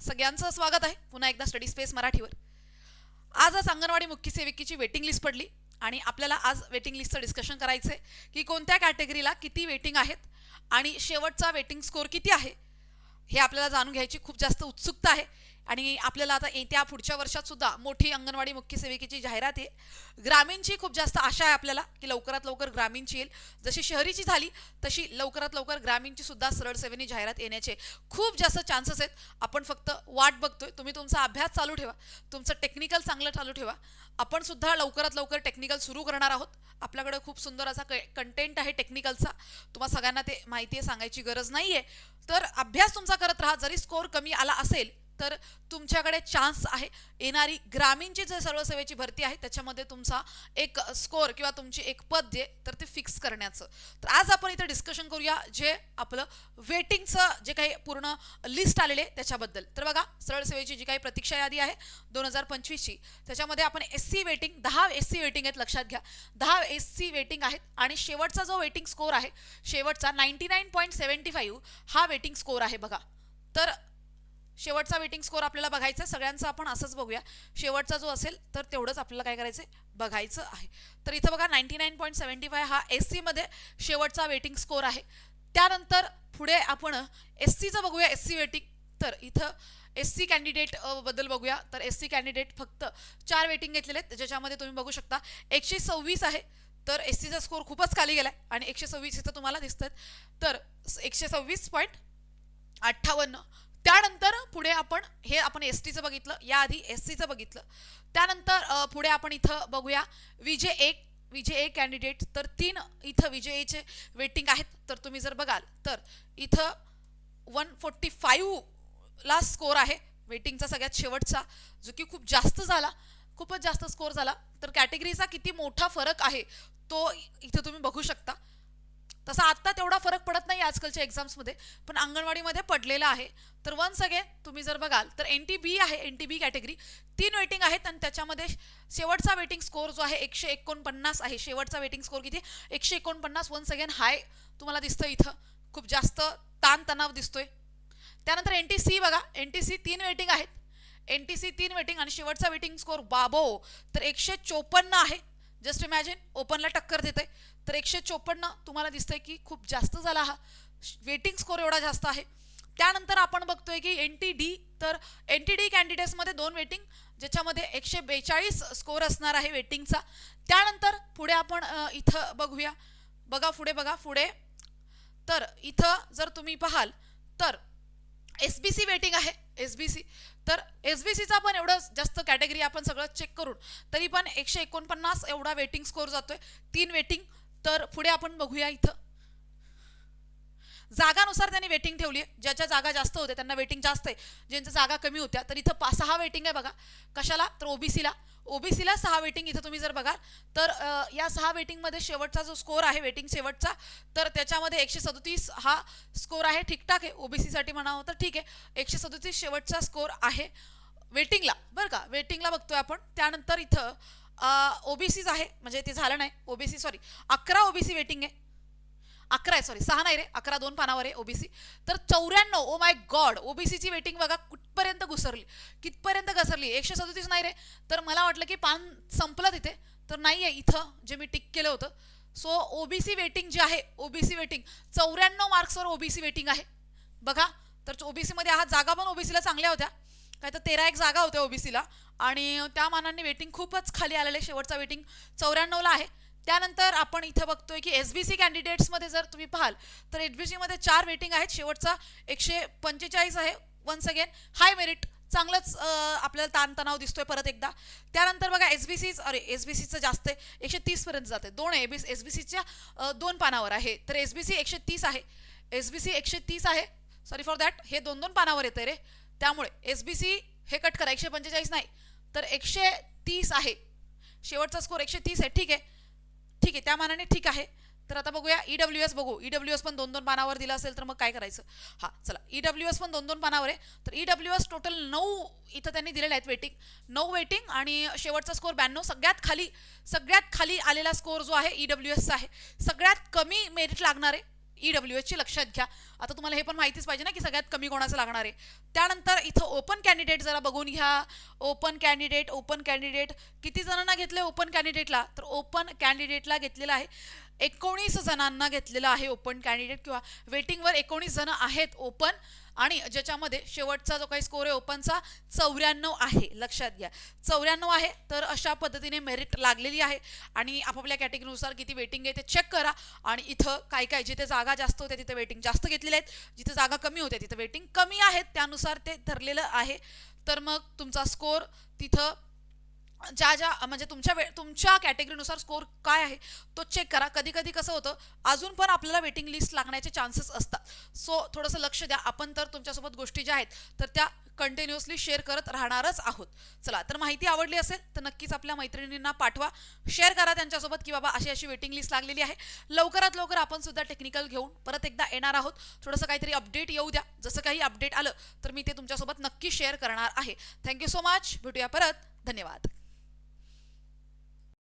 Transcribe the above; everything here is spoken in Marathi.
सगळ्यांचं स्वागत आहे. पुन्हा एकदा स्टडी स्पेस मराठीवर. आजच अंगणवाडी मुख्य सेविकेची वेटिंग लिस्ट पडली आणि आपल्याला आज वेटिंग लिस्टचं डिस्कशन करायचं आहे की कोणत्या कॅटेगरीला किती वेटिंग आहेत आणि शेवटचा वेटिंग स्कोर किती आहे हे आपल्याला जाणून घ्यायची खूप जास्त उत्सुकता आहे. आणि आपल्याला आता येत्या पुढच्या वर्षात सुद्धा मोठी अंगणवाडी मुख्य सेविकेची जाहिरात आहे. ग्रामीणची खूप जास्त आशा आहे आपल्याला की लवकरात लवकर ग्रामीणची येईल. जशी शहरीची झाली तशी लवकरात लवकर ग्रामीणची सुद्धा सरळ सेवेनी जाहिरात येण्याचे खूप जास्त चान्सेस आहेत. आपण फक्त वाट बघतोय. तुम्ही तुमचा अभ्यास चालू ठेवा. तुमचं टेक्निकल चांगलं चालू ठेवा. आपण सुद्धा लवकरात लवकर टेक्निकल सुरू करणार आहोत. आपल्याकडे खूप सुंदर असा कंटेंट आहे टेक्निकलचा तुम्हाला सगळ्यांना ते माहिती आहे सांगायची गरज नाही आहे तर अभ्यास तुमचा करत राहा. जरी स्कोर कमी आला असेल तर तुमच्याकडे चान्स आहे. येणारी ग्रामीणची जे सर्व सेवेची भरती आहे त्याच्यामध्ये तुमचा एक स्कोर किंवा तुमची एक पद जे तर ते फिक्स करण्याचं. तर आज आपण इथं डिस्कशन करूया जे आपलं वेटिंगचं जे काही पूर्ण लिस्ट आलेले त्याच्याबद्दल. तर बघा सरळ सेवेची जी काही प्रतीक्षा यादी आहे दोन हजार पंचवीसची त्याच्यामध्ये आपण एस सी वेटिंग दहा एस सी वेटिंग आहेत लक्षात घ्या. दहा एस सी वेटिंग आहेत आणि शेवटचा जो वेटिंग स्कोर आहे शेवटचा ninety nine point seventy five हा वेटिंग स्कोर आहे बघा. तर शेवटचा वेटिंग स्कोर आपल्याला बघायचा आहे. सगळ्यांचा आपण असंच बघूया. शेवटचा जो असेल तर तेवढंच आपल्याला काय करायचं आहे बघायचं आहे. तर इथं बघा ninety nine point seventy five हा एस सीमध्ये शेवटचा वेटिंग स्कोर आहे. त्यानंतर पुढे आपण एस सीचं बघूया एस सी वेटिंग तर इथं एस सी कॅन्डिडेटबद्दल बघूया. तर एस सी कॅन्डिडेट फक्त चार वेटिंग घेतलेले आहेत. ज्याच्यामध्ये तुम्ही बघू शकता एकशे सव्वीस आहे. तर एस सीचा स्कोर खूपच खाली गेला आहे आणि एकशे सव्वीस इथं तुम्हाला दिसतात तर एकशे सव्वीस पॉईंट अठ्ठावन्न त्यानंतर पुढे आपण हे आपण एस टीचं बघितलं याआधी एस सीचं बघितलं. त्यानंतर पुढे आपण इथं बघूया. विजय एक विजय ए कॅन्डिडेट तर तीन इथं विजय एचे वेटिंग आहेत. तर तुम्ही जर बघाल तर इथं वन फोर्टी फाईव्हला स्कोर आहे. वेटिंगचा सगळ्यात शेवटचा. जो की खूप जास्त झाला. खूपच जास्त स्कोर झाला. तर कॅटेगरीचा किती मोठा फरक आहे तो इथं तुम्ही बघू शकता. तसा आत्ता तेवढा फरक पडत नाही आजकालच्या एक्झाम्समध्ये पण अंगणवाडीमध्ये पडलेला आहे. तर वन्स अगेन तुम्ही जर बघाल तर एन टी बी आहे एन टी बी कॅटेगरी तीन वेटिंग आहेत आणि त्याच्यामध्ये शेवटचा वेटिंग स्कोर जो आहे एकशे एकोणपन्नास आहे. शेवटचा वेटिंग स्कोर किती? एकशे एकोणपन्नास. वन्स अगेन हाय तुम्हाला दिसतं इथं. खूप जास्त ताणतणाव दिसतोय. त्यानंतर एन टी सी बघा. एन टी सी तीन वेटिंग आहेत. एन टी सी तीन वेटिंग आणि शेवटचा वेटिंग स्कोर बाबो! तर एकशे चोपन्न आहे. जस्ट इमॅजिन ओपनला टक्कर देते तर एकशे चोपन्न तुम्हाला दिसतंय की खूप जास्त झाला हा. वेटिंग स्कोर एवढा जास्त आहे. त्यानंतर आपण बघतोय की एन टी डी तर एन टी डी कॅन्डिडेट्समध्ये दोन वेटिंग ज्याच्यामध्ये एकशे बेचाळीस स्कोर असणार आहे वेटिंगचा त्यानंतर पुढे आपण इथं बघूया. बघा पुढे बघा पुढे. तर इथं जर तुम्ही पाहाल तर एस बी सी वेटिंग आहे. एस बी सी तर एस बी सीचा पण एवढं जास्त कॅटेगरी आपण सगळं चेक करून तरी पण एकशे एकोणपन्नास एवढा वेटिंग स्कोर जातोय. तीन वेटिंग तर पुढे आपण बघूया इथं. जागानुसार त्यांनी वेटिंग ठेवली आहे ज्याच्या जागा जास्त होत्या त्यांना वेटिंग जास्त आहे. ज्यांच्या जागा कमी होत्या तर इथं पा सहा वेटिंग आहे बघा. कशाला? तर ओबीसीला ओबीसीला सहा वेटिंग इथं तुम्ही जर बघाल तर या सहा वेटिंगमध्ये शेवटचा जो स्कोर आहे वेटिंग शेवटचा तर त्याच्यामध्ये एकशे सदोतीस हा स्कोर आहे. ठीकठाक आहे. ओबीसीसाठी म्हणावं तर ठीक आहे. एकशे सदोतीस शेवटचा स्कोर आहे. वेटिंगला बरं का? वेटिंगला बघतोय आपण. त्यानंतर इथं ओबीसीज आहे म्हणजे ते झालं नाही ओबीसी सॉरी अकरा ओबीसी वेटिंग आहे अकरा आहे सॉरी सहा नाही रे अकरा दोन पानावर आहे ओबीसी तर चौऱ्याण्णव ओ माय गॉड ओबीसीची वेटिंग बघा कुठपर्यंत घुसरली कितपर्यंत घसरली एकशे सदोतीस नाही रे तर मला वाटलं की पान संपलं तिथे तर नाही आहे इथं जे मी टिक केलं होतं सो ओबीसी वेटिंग जे आहे ओबीसी वेटिंग चौऱ्याण्णव मार्क्सवर ओबीसी वेटिंग आहे बघा तर ओबीसीमध्ये आहात जागा पण ओबीसीला चांगल्या होत्या काय तर तेरा एक जागा होत्या ओबीसीला आणि त्या मानाने वेटिंग खूपच खाली आलेलं आहे. शेवटचा वेटिंग चौऱ्याण्णवला आहे. त्यानंतर आपण इथं बघतोय की एस बी सी कॅन्डिडेट्समध्ये जर तुम्ही पाहाल तर एस बी सीमध्ये चार वेटिंग आहेत. शेवटचा एकशे पंचेचाळीस आहे. वन्स अगेन हाय मेरिट चांगलंच आपल्याला ताणतणाव दिसतोय परत एकदा. त्यानंतर बघा एस बी सीच अरे एस बी सीचं जास्त आहे. एकशे तीसपर्यंत जाते दोन आहे. एस बी सीच्या दोन पानावर आहे. तर एस बी सी एकशे तीस आहे. एस बी सी एकशे तीस आहे. सॉरी फॉर दॅट हे दोन दोन पानावर येते रे. त्यामुळे एस बी सी हे कट करा. एकशे पंचेचाळीस नाही. तर एकशे तीस आहे. शेवटचा स्कोर एकशे तीस आहे. ठीक आहे. ठीक आहे. त्या मानाने ठीक आहे. तर आता बघूया. ई डब्ल्यू एस बघू. ई डब्ल्यू एस पण दोन दोन पानावर दिलं असेल तर मग काय करायचं? हां चला. ई डब्ल्यू एस पण दोन दोन पानावर आहे. तर ई डब्ल्यू एस टोटल नऊ इथं त्यांनी दिलेले आहेत वेटिंग नऊ वेटिंग आणि शेवटचा स्कोर ब्याण्णव. सगळ्यात खाली सगळ्यात खाली आलेला स्कोर जो आहे ई डब्ल्यू एसचा आहे. सगळ्यात कमी मेरिट लागणार आहे. डब्ल्यू एचची लक्षात घ्या. आता तुम्हाला हे पण माहितीच पाहिजे ना की सगळ्यात कमी कोणाचं लागणार आहे. त्यानंतर इथं ओपन कॅन्डिडेट जरा बघून घ्या. ओपन कॅन्डिडेट ओपन कॅन्डिडेट किती जणांना घेतले ओपन कॅन्डिडेटला तर ओपन कॅन्डिडेटला घेतलेलं आहे. एकोणीस जणांना घेतलेलं आहे ओपन कॅन्डिडेट किंवा वेटिंगवर एकोणीस जण आहेत ओपन आणि ज्याच्यामध्ये शेवटचा जो काही स्कोर आहे ओपनचा चौऱ्याण्णव आहे. लक्षात घ्या. चौऱ्याण्णव आहे तर अशा पद्धतीने मेरिट लागलेली आहे. आणि आपापल्या कॅटेगरीनुसार किती वेटिंग आहे ते चेक करा. आणि इथं काय काय जिथे जागा जास्त होत्या तिथे वेटिंग जास्त घेतलेले आहेत. जिथे जागा कमी होत्या तिथे वेटिंग कमी आहेत. त्यानुसार ते धरलेलं आहे. तर मग तुमचा स्कोर तिथं ज्या ज्या म्हणजे तुमच्या वे तुमच्या कॅटेगरीनुसार स्कोर काय आहे तो चेक करा. कधी कधी कसं होतं अजून पण आपल्याला वेटिंग लिस्ट लागण्याचे चान्सेस असतात. सो थोडंसं लक्ष द्या. आपण तर तुमच्यासोबत गोष्टी ज्या आहेत तर त्या कंटिन्युअसली शेअर करत राहणारच आहोत. चला तर माहिती आवडली असेल तर नक्कीच आपल्या मैत्रिणींना पाठवा. शेअर करा त्यांच्यासोबत की बाबा अशी अशी वेटिंग लिस्ट लागलेली आहे. लवकरात लवकर आपण सुद्धा टेक्निकल घेऊन परत एकदा येणार आहोत. थोडंसं काहीतरी अपडेट येऊ द्या. जसं काही अपडेट आलं तर मी ते तुमच्यासोबत नक्की शेअर करणार आहे. थँक्यू सो मच भेटूया परत. धन्यवाद.